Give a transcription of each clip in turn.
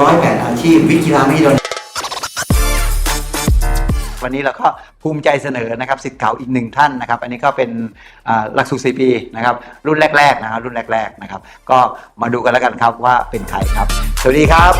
ร้อยแปดอาชีพ วิกีฬาไม่โดนวันนี้เราก็ภูมิใจเสนอนะครับสิทธิ์เก่าอีกหนึ่งท่านนะครับ อันนี้ก็เป็นอ่าหลักสูตร 4 ปีนะครับ รุ่นแรก ๆ นะครับ รุ่นแรก ๆ นะครับ ก็มาดูกันแล้วกันครับว่าเป็นใครครับ สวัสดีครับ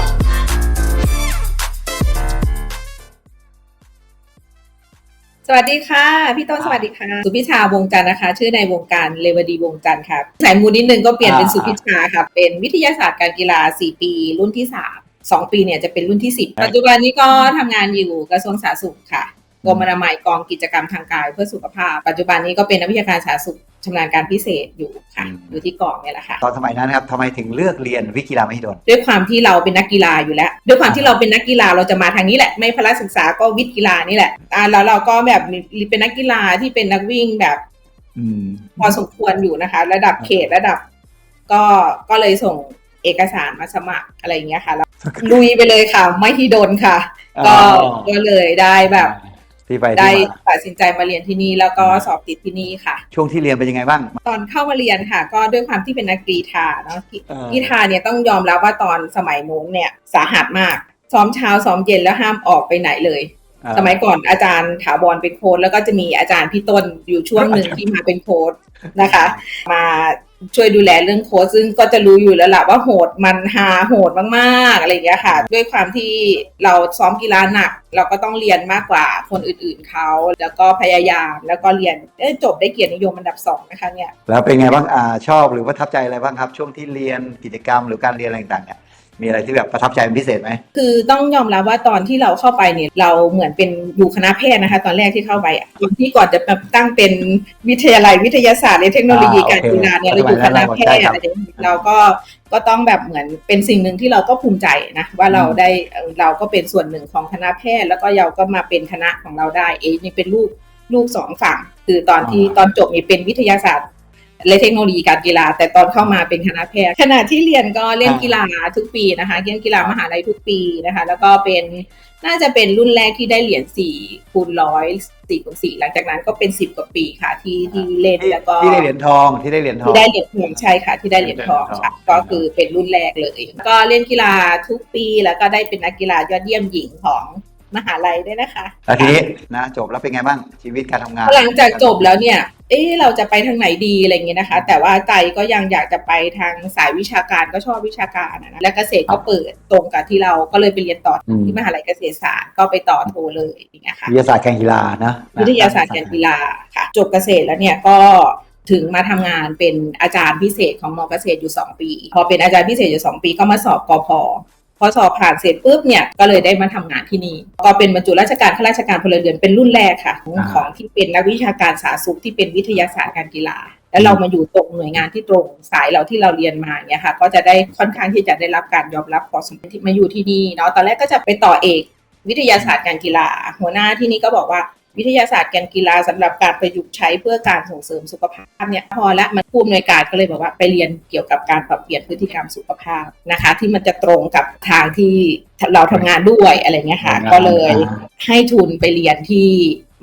สวัสดีค่ะ พี่ต้นสวัสดีค่ะ สุพิชาวงจันทร์นะคะ ชื่อในวงการเลวดีวงจันทร์ค่ะสายมูลนิดนึงก็เปลี่ยนเป็นอ่าสุพิชาค่ะเป็นวิทยาศาสตร์การกีฬา 4 ปี รุ่นที่3 2 ปีเนี่ยจะเป็นรุ่นที่ 10 ปัจจุบันนี้ก็ทำงานอยู่กระทรวงสาธารณสุขค่ะกรมอนามัยกองกิจกรรมทางกายเพื่อสุขภาพ ปัจจุบันนี้ก็เป็นนักวิชาการสาธารณสุขชำนาญการพิเศษอยู่ค่ะอืมอยู่ที่กองเนี่ยแหละค่ะตอนสมัยนั้นนะครับทำไมถึงเลือกเรียนวิกีฬาไม่โดนด้วยความที่เราเป็นนักกีฬาอยู่แล้ว ด้วยความที่เราเป็นนักกีฬาเราจะมาทางนี้แหละไม่พละศึกษาก็วิทย์กีฬานี่แหละอ่าแล้วเราก็แบบมีเป็นนักกีฬาที่เป็นนักวิ่งแบบอืมพอสมควรอยู่นะคะ ระดับเขตระดับ ก็ก็เลยส่ง เอกสารมาสมัครอะไรอย่างเงี้ยค่ะแล้วลุยไปเลยค่ะ ไม่ที่โดนค่ะ ก็อ๋อก็เลยได้แบบที่ไปได้ที่มาตัดสินใจมาเรียนที่นี่แล้วก็สอบติดที่นี่ค่ะ ช่วงที่เรียนเป็นยังไงบ้าง ตอนเข้ามาเรียนค่ะ ก็ด้วยความที่เป็นนักกรีธาเนาะเออกรีธาเนี่ยต้องยอมรับว่าตอนสมัยนู้นเนี่ยสาหัสมาก ซ้อมเช้าซ้อมเย็นแล้วห้ามออกไปไหนเลยเอ่อสมัยก่อนอาจารย์ถาวรเป็นโค้ชแล้วก็จะมีอาจารย์พี่ต้นอยู่ช่วงหนึ่งที่มาเป็นโค้ชนะคะ มา ช่วยดูแลเรื่องโค้ชซึ่งก็จะรู้อยู่แล้วล่ะว่าโหดมันหาโหดมากๆอะไรอย่างเงี้ยค่ะ ด้วยความที่เราซ้อมกีฬาหนัก เราก็ต้องเรียนมากกว่าคนอื่นๆเขาแล้วก็พยายามแล้วก็เรียนเอ้จบได้เกียรตินิยมอันดับสองนะคะเนี่ยแล้วเป็นไงบ้างอ่าชอบหรือประทับใจอะไรบ้างครับ ช่วงที่เรียนกิจกรรมหรือการเรียนอะไรต่างๆเนี่ย มีอะไรที่แบบประทับใจเป็นพิเศษไหมคือต้องยอมรับว่าตอนที่เราเข้าไปเนี่ยเราเหมือนเป็นอยู่คณะแพทย์นะคะ ตอนแรกที่เข้าไปอะตอนที่ก่อนจะแบบตั้งเป็นวิทยาลัยวิทยาศาสตร์และเทคโนโลยีอ่าการโอเคกีฬาเนี่ยเราอยู่คณะแพทย์ใช่ครับอะไรอย่างเงี้ยเราก็ก็ต้องแบบเหมือนเป็นสิ่งหนึ่งที่เราก็ภูมิใจนะว่าเราอืมได้เอ่อเราก็เป็นส่วนหนึ่งของคณะแพทย์ แล้วก็เราก็มาเป็นคณะของเราได้เองนี่เป็นลูกลูกสองฝั่ง คือตอนที่ตอนจบนี่เป็นวิทยาศาสตร์ และเทคโนโลยีการกีฬา แต่ตอนเข้ามาเป็นคณะแพทย์ขณะที่เรียนก็เล่นกีฬาทุกปีนะคะเล่นกีฬามหาลัยทุกปีนะคะ แล้วก็เป็นน่าจะเป็นรุ่นแรกที่ได้เหรียญสี่คูณร้อยสี่คูณสี่หลังจากนั้นก็เป็นสิบกว่าปีค่ะที่ที่เล่นที่แล้วก็ที่ได้เหรียญทองที่ได้เหรียญทองที่ได้เหรียญทองใช่ค่ะ ที่ได้เหรียญทองค่ะเหรียญทองก็คือเป็นรุ่นแรกเลย ก็เล่นกีฬาทุกปีแล้วก็ได้เป็นนักกีฬายอดเยี่ยมหญิงของ มหาลัยด้วยนะคะแล้วทีนี้นะจบแล้วเป็นไงบ้างชีวิตการทำงาน หลังจากจบแล้วเนี่ย เอ๊ะเราจะไปทางไหนดีอะไรอย่างเงี้ยนะคะ แต่ว่าใจก็ยังอยากจะไปทางสายวิชาการก็ชอบวิชาการอะนะและเกษตรก็เปิดตรงกับที่เราก็เลยไปเรียนต่ออมที่มหาลัยเกษตรศาสตร์ก็ไปต่อโทเลยอย่างเงี้ยค่ะวิทยาศาสตร์การกีฬานะนะวิทยาศาสตร์การกีฬาค่ะ จบเกษตรแล้วเนี่ยก็ถึงมาทำงานเป็นอาจารย์พิเศษของมอเกษตรอยู่ 2 ปี พอเป็นอาจารย์พิเศษอยู่ 2 ปีก็มาสอบกพ พอสอบผ่านเสร็จปุ๊บเนี่ยก็เลยได้มาทำงานที่นี่ก็เป็นบรรจุราชการข้าราชการพลเรือนเป็นรุ่นแรกค่ะของของที่เป็นนักวิชาการสาธารณสุขที่เป็นวิทยาศาสตร์การกีฬาแล้วเรามาอยู่ตรงหน่วยงานที่ตรงสายเราที่เราเรียนมาเนี่ยค่ะ ก็จะได้ค่อนข้างที่จะได้รับการยอมรับพอสมควรที่มาอยู่ที่นี่เนาะตอนแรกก็จะไปต่อเอกวิทยาศาสตร์การกีฬา หัวหน้าที่นี่ก็บอกว่า วิทยาศาสตร์การกีฬาสำหรับการประยุกต์ใช้เพื่อการส่งเสริมสุขภาพเนี่ยพอละมันผู้อำนวยการก็เลยบอกว่าไปเรียนเกี่ยวกับการปรับเปลี่ยนพฤติกรรมสุขภาพนะคะ ที่มันจะตรงกับทางที่เราทำงานด้วยอะไรเงี้ยค่ะ ก็เลยให้ทุนไปเรียนที่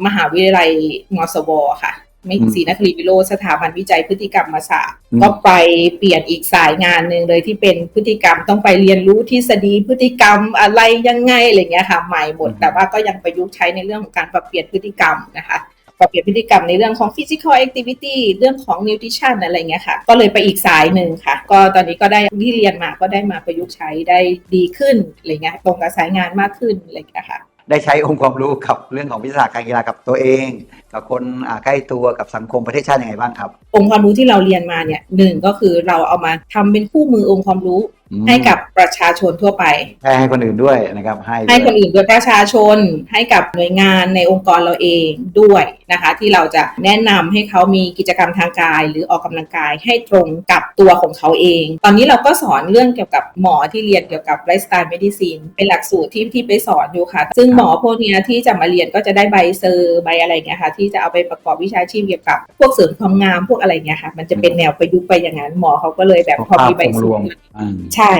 มหาวิทยาลัยมสวค่ะไม่ ศรีนครินทร์วิโรจน์สถาบันวิจัยพฤติกรรมศาสตร์อืมก็ไปเปลี่ยนอีกสายงานหนึ่งเลยที่เป็นพฤติกรรมต้องไปเรียนรู้ทฤษฎีพฤติกรรมอะไรยังไงอะไรเงี้ยค่ะใหม่หมด แต่ว่าก็ยังประยุกต์ใช้ในเรื่องของการปรับเปลี่ยนพฤติกรรมนะคะปรับเปลี่ยนพฤติกรรมในเรื่องของ physical activity เรื่องของ nutrition อะไรเงี้ยค่ะ ก็เลยไปอีกสายหนึ่งค่ะ ก็ตอนนี้ก็ได้ที่เรียนมาก็ได้มาประยุกต์ใช้ได้ดีขึ้นอะไรเงี้ยตรงกับสายงานมากขึ้นอะไรเงี้ยค่ะ ได้ใช้องค์ความรู้กับเรื่องของวิชาการกีฬากับตัวเอง กับคนใกล้ตัวกับสังคมประเทศชาติยังไงบ้างครับ องค์ความรู้ที่เราเรียนมาเนี่ยหนึ่งก็คือเราเอามาทำเป็นคู่มือองค์ความรู้ ให้กับประชาชนทั่วไปแชร์ให้คนอื่นด้วยนะครับ ให้ให้คนด้วยอื่นด้วยประชาชน ให้กับหน่วยงานในองค์กรเราเองด้วยนะคะ ที่เราจะแนะนำให้เขามีกิจกรรมทางกาย หรือออกกำลังกายให้ตรงกับตัวของเขาเอง ตอนนี้เราก็สอนเรื่องเกี่ยวกับหมอที่เรียนเกี่ยวกับไลฟ์สไตล์เมดิซินเป็นหลักสูตรที่ที่ไปสอนอยู่ค่ะ ซึ่งหมอพวกเนี้ยที่จะมาเรียนก็จะได้ใบเซอร์ใบอะไรเงี้ยค่ะ ที่จะเอาไปประกอบวิชาชีพเกี่ยวกับ พวกเสริมความงามพวกอะไรเงี้ยค่ะ มันจะเป็นแนวประยุกต์ไปอย่างนั้นหมอเขาก็เลยแบบพอมีใบภาพองค์เซรอวมร์อืมใช่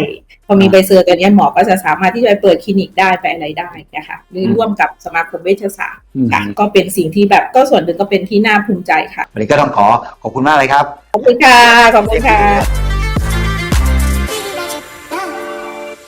พอมีใบเซอร์ตัวเนี้ยหมอก็จะสามารถที่จะไปเปิดคลินิกได้ไปอะไรได้นะคะหรืออืมร่วมกับสมาคมเวชศาสตร์อืมค่ะก็เป็นสิ่งที่แบบก็ส่วนหนึ่งก็เป็นที่น่าภูมิใจค่ะ วันนี้ก็ต้องขอขอบคุณมากเลยครับ ขอบคุณค่ะ ขอบคุณค่ะ